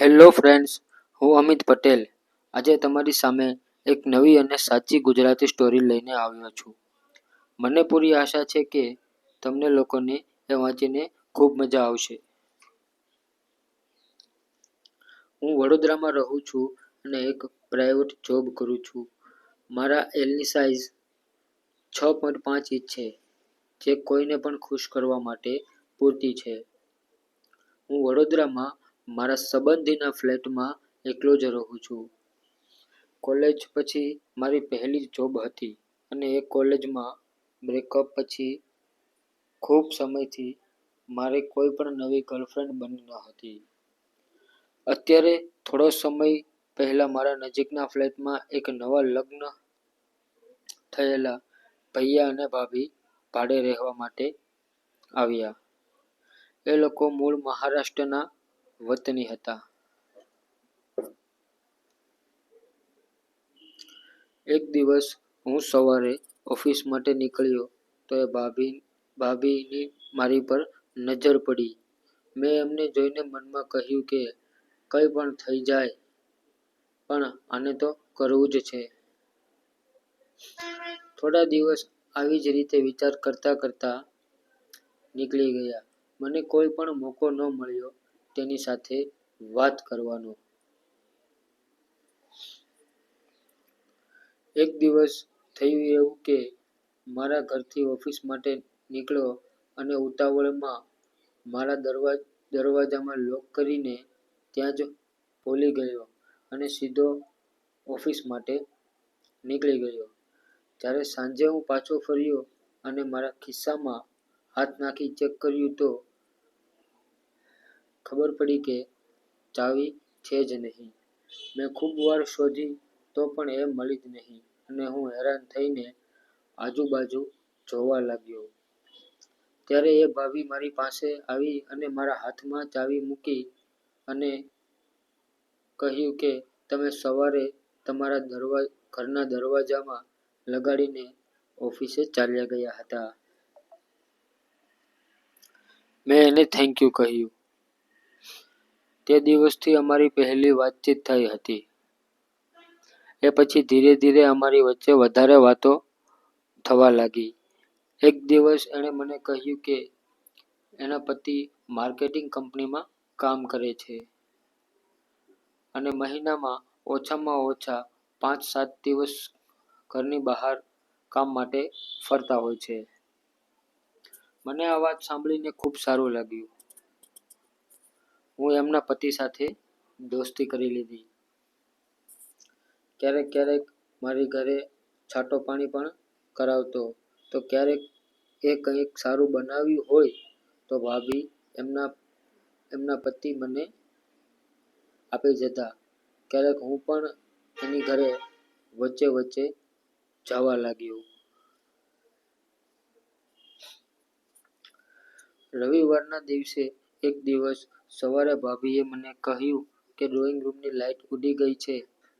Hello friends હું અમિત પટેલ. આજે તમારી સામે એક નવી અને સાચી ગુજરાતી સ્ટોરી લઈને આવ્યો છું. મને પૂરી આશા છે કે તમને લોકોને એ વાંચીને ખૂબ મજા આવશે. હું વડોદરામાં રહું છું અને એક પ્રાઇવેટ જોબ કરું છું. મારા એલની સાઇઝ છ પોઈન્ટ પાંચ ઇંચ છે, જે કોઈને પણ ખુશ કરવા માટે પૂરતી છે. હું વડોદરામાં મારા સંબંધીના ફ્લેટમાં એકલો જ રહું છું. કોલેજ પછી મારી પહેલી જોબ હતી અને એ કોલેજમાં બ્રેકઅપ પછી ખૂબ સમયથી મારે કોઈ પણ નવી ગર્લફ્રેન્ડ બની ન હતી. અત્યારે થોડો સમય પહેલાં મારા નજીકના ફ્લેટમાં એક નવા લગ્ન થયેલા ભૈયા અને ભાભી ભાડે રહેવા માટે આવ્યા. એ લોકો મૂળ મહારાષ્ટ્રના વતની હતા. એક દિવસ હું સવારે ઓફિસ માટે નીકળ્યો તો એ ભાભી, ભાભીની મારી પર નજર પડી. મેં એમને જોઈને મનમાં કહ્યું કે કંઈ પણ થઈ જાય, પણ આને તો કરવું જ છે. થોડા દિવસ આવી જ રીતે વિચાર કરતા કરતા નીકળી ગયા. મને કોઈ પણ મોકો ન મળ્યો. તેની સાથે વાત કરવાનો. એક દિવસ થયું એવું કે મારા ઘરથી ઓફિસ માટે નીકળ્યો અને ઉતાવળમાં મારા દરવાજ દરવાજામાં લોક કરીને ત્યાં જ ભૂલી ગયો અને સીધો ઓફિસ માટે નીકળી ગયો. જ્યારે સાંજે હું પાછો ફર્યો અને મારા ખિસ્સામાં હાથ નાખી ચેક કર્યું તો ખબર પડી કે ચાવી છે જ નહીં. મેં ખૂબ વાર શોધી તો પણ એ મળી જ નહીં અને હું હેરાન થઈને આજુબાજુ જોવા લાગ્યો. ત્યારે એ ભાભી મારી પાસે આવી અને મારા હાથમાં ચાવી મૂકી અને કહ્યું કે તમે સવારે તમારા દરવા, ઘરના દરવાજામાં લગાડીને ઓફિસે ચાલ્યા ગયા હતા. મેં એને થેન્ક યુ કહ્યું. તે દિવસથી અમારી પહેલી વાતચીત થઈ હતી. એ પછી ધીરે ધીરે અમારી વચ્ચે વધારે વાતો થવા લાગી. એક દિવસ એણે મને કહ્યું કે એના પતિ માર્કેટિંગ કંપનીમાં કામ કરે છે અને મહિનામાં ઓછામાં ઓછા પાંચ સાત દિવસ ઘરની બહાર કામ માટે ફરતા હોય છે. મને આ વાત સાંભળીને ખૂબ સારું લાગ્યું. હું એમના પતિ સાથે દોસ્તી કરી લીધી. ક્યારેક ક્યારેક મારી ઘરે છાંટો પાણી પણ કરાવતો. તો ક્યારેક એ કંઈક સારું બનાવ્યું હોય તો ભાભી એમના એમના પતિ મને આપી જતા. ક્યારેક હું પણ એની ઘરે વચ્ચે વચ્ચે જવા લાગ્યો. રવિવારના દિવસે એક દિવસ સવારે ભાભીએ મને કહ્યું કે ડ્રોઈંગ રૂમની લાઇટ ઉડી ગઈ છે,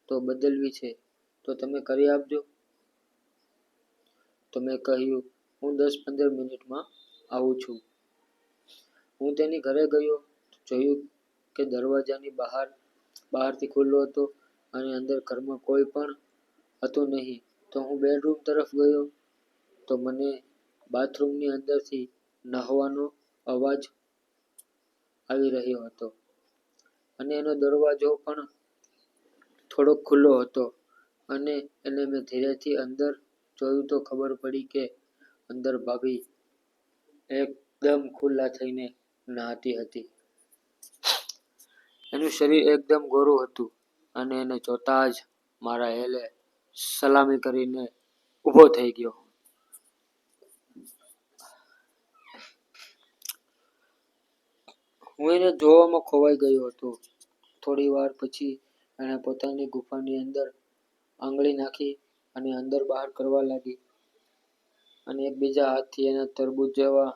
તો બદલવી છે. તો તમે કરી આપજો. તો મેં કહ્યું, હું દસ પંદર મિનિટમાં આવું છું. હું તેની ઘરે ગયો જોયું કે દરવાજાની બહાર, બહારથી ખુલ્લો હતો અને અંદર ઘરમાં કોઈ પણ હતું નહીં. તો હું બેડરૂમ તરફ ગયો, તો મને બાથરૂમની અંદરથી નહાવાનો અવાજ આવી રહ્યો હતો. અને એનો દરવાજો પણ થોડોક ખુલ્લો હતો. અને એને મેં ધીરેથી અંદર જોયું તો ખબર પડી કે અંદર ભાભી એકદમ ખુલ્લા થઈને નહાતી હતી. એનું શરીર એકદમ ગોરું હતું અને એને જોતા જ મારા એલે સલામી કરીને ઊભો થઈ ગયો. હું એને જોવામાં ખોવાઈ ગયો હતો. થોડી વાર પછી એણે પોતાની ગુફાની અંદર આંગળી નાખી અને અંદર બહાર કરવા લાગી અને એકબીજા હાથથી એને તરબૂચ જેવા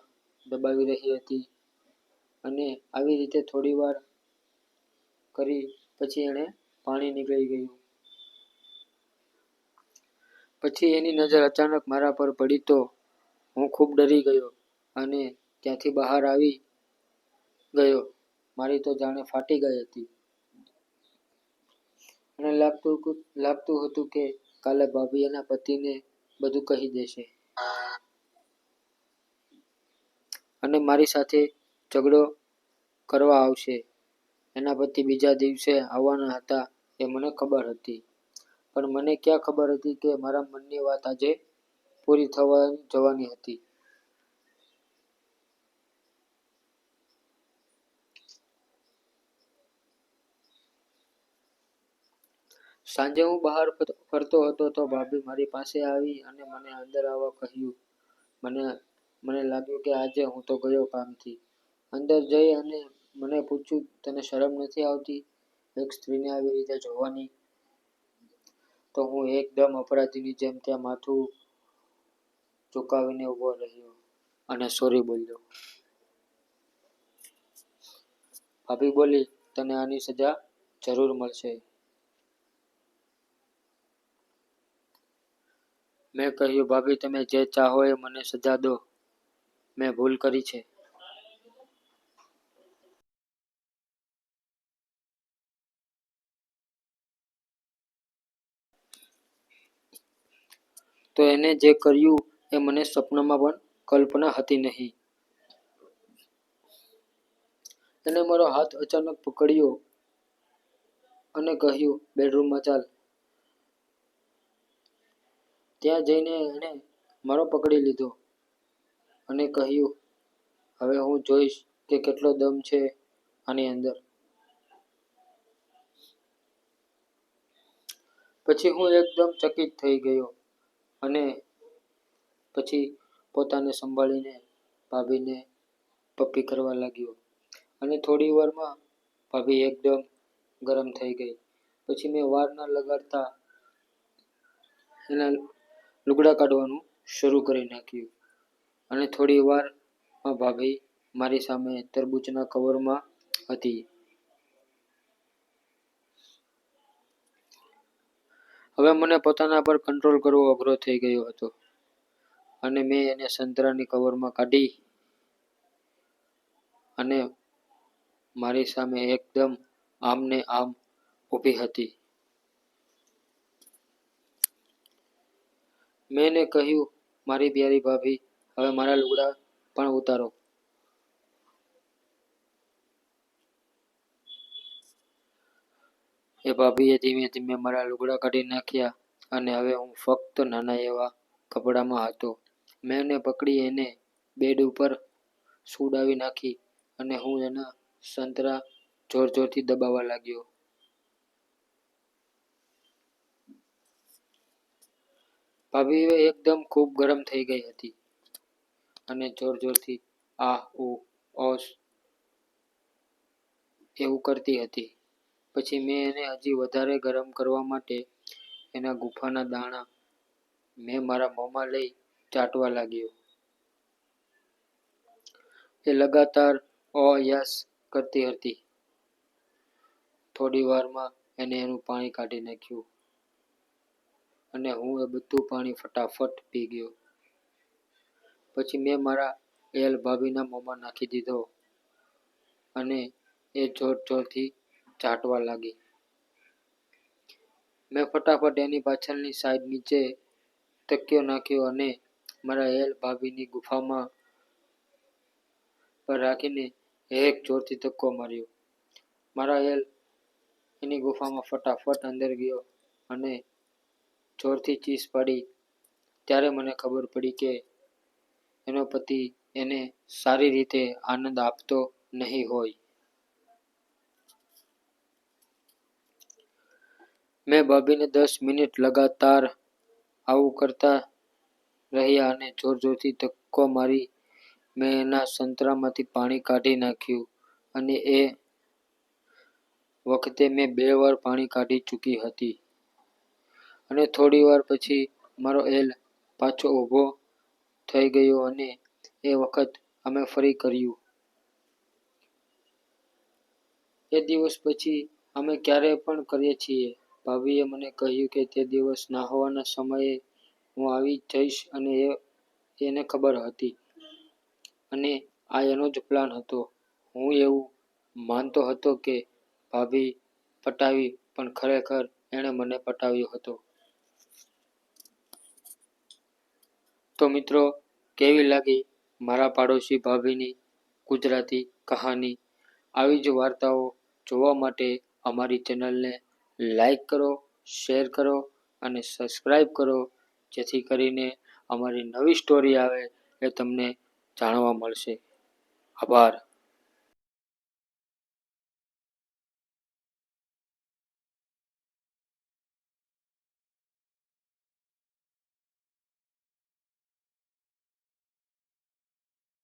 દબાવી રહી હતી. અને આવી રીતે થોડી વાર કરી પછી એણે પાણી નીકળી ગયું. પછી એની નજર અચાનક મારા પર પડી તો હું ખૂબ ડરી ગયો અને ત્યાંથી બહાર આવી ગયો. મારી તો જાણે ફાટી ગઈ હતી. અને લાગતું લાગતું હતું કે કાલે ભાભી એના પતિને બધું કહી દેશે. અને મારી સાથે ઝઘડો કરવા આવશે. એના પતિ બીજા દિવસે આવવાના હતા એ મને ખબર હતી. પણ મને ક્યાં ખબર હતી કે મારા મનની વાત આજે પૂરી થવા જવાની હતી? સાંજે હું બહાર ફરતો હતો તો ભાભી મારી પાસે આવી અને મને અંદર આવવા કહ્યું. મને મને લાગ્યું કે આજે હું તો ગયો કામથી. અંદર જઈ અને મને પૂછ્યું, તને શરમ નથી આવતી? એક સ્ત્રીને આવી રીતે જોવાની? તો હું એકદમ અપરાધીની જેમ ત્યાં માથું ચુકાવીને ઊભો રહ્યો અને સોરી બોલ્યો. ભાભી બોલી, તને આની સજા જરૂર મળશે. મેં કહ્યું, ભાભી, તમે જે ચાહો એ મને સજા દો. મેં ભૂલ કરી છે. તો એને જે કર્યું એ મને સપનામાં પણ કલ્પના હતી નહીં. એને મારો હાથ અચાનક પકડ્યો અને કહ્યું, બેડરૂમમાં ચાલ. ત્યાં જઈને એણે મારો પકડી લીધો અને કહ્યું, હવે હું જોઈશ કે કેટલો દમ છે આની અંદર. પછી હું એકદમ ચકિત થઈ ગયો અને પછી પોતાને સંભાળીને ભાભીને પપ્પી કરવા લાગ્યો અને થોડી વારમાં ભાભી એકદમ ગરમ થઈ ગઈ. પછી મેં વાર ન લગાડતા એના લુગડા કાઢવાનું શરૂ કરી નાખ્યું. અને થોડી વારમાં ભાભી મારી સામે તરબૂચના કવરમાં હતી. હવે મને પોતાના પર કંટ્રોલ કરવો અઘરો થઈ ગયો હતો. અને મેં એને સંતરાની કવરમાં કાઢી અને મારી સામે એકદમ આમને આમ ઊભી હતી. મેં એને કહ્યું, મારી પ્યારી ભાભી, હવે મારા લુગડા પણ ઉતારો. એ ભાભીએ ધીમે ધીમે મારા લુગડા કાઢી નાખ્યા અને હવે હું ફક્ત નાના એવા કપડામાં હતો. મેં એને પકડી એને બેડ ઉપર સુડાવી નાખી અને હું એના સંતરા જોર જોરથી દબાવવા લાગ્યો. ભાભી એકદમ ખૂબ ગરમ થઈ ગઈ હતી. અને જોર જોરથી આ, ઉ ઓસ એવું કરતી હતી. પછી મેં એને હજી વધારે ગરમ કરવા માટે એના ગુફાના દાણા મેં મારા મોંમાં લઈ ચાટવા લાગ્યો. એ લગાતાર અયાસ કરતી હતી. થોડી વારમાં એને એનું પાણી કાઢી નાખ્યું. અને હું એ બધું પાણી ફટાફટ પી ગયો. પછી મેં મારા એલ ભાભીના મોંમાં નાખી દીધો અને એ જોર જોરથી ચાટવા લાગી. મેં ફટાફટ એની પાછળની સાઈડ નીચે તકિયો નાખ્યો અને મારા એલ ભાભીની ગુફામાં પર રાખીને એક જોરથી ધક્કો માર્યો. મારા એલ એની ગુફામાં ફટાફટ અંદર ગયો અને જોરથી ચીસ પાડી. ત્યારે મને ખબર પડી કે એનો પતિ એને સારી રીતે આનંદ આપતો નહીં હોય. મેં ભાભીને દસ મિનિટ લગાતાર આવું કરતા રહ્યા અને જોર જોરથી ધક્કો મારી મેં એના સંતરામાંથી પાણી કાઢી નાખ્યું અને એ વખતે મેં બે વાર પાણી કાઢી ચૂકી હતી. અને થોડી વાર પછી મારો એલ પાછો ઊભો થઈ ગયો અને એ વખત અમે ફરી કર્યું. એ દિવસ પછી અમે ક્યારેય પણ કરીએ છીએ. ભાભીએ મને કહ્યું કે તે દિવસ નાહવાના સમયે હું આવી જઈશ અને એ, એને ખબર હતી. અને આ એનો જ પ્લાન હતો. હું એવું માનતો હતો કે ભાભી પટાવી પણ ખરેખર એણે મને પટાવ્યો હતો. તો મિત્રો, કેવી લાગી મારા પાડોશી ભાભીની ગુજરાતી કહાની? આવી જ વાર્તાઓ જોવા માટે અમારી ચેનલને લાઈક કરો, શેર કરો અને સબસ્ક્રાઈબ કરો, જેથી કરીને અમારી નવી સ્ટોરી આવે એ તમને જાણવા મળશે. આભાર.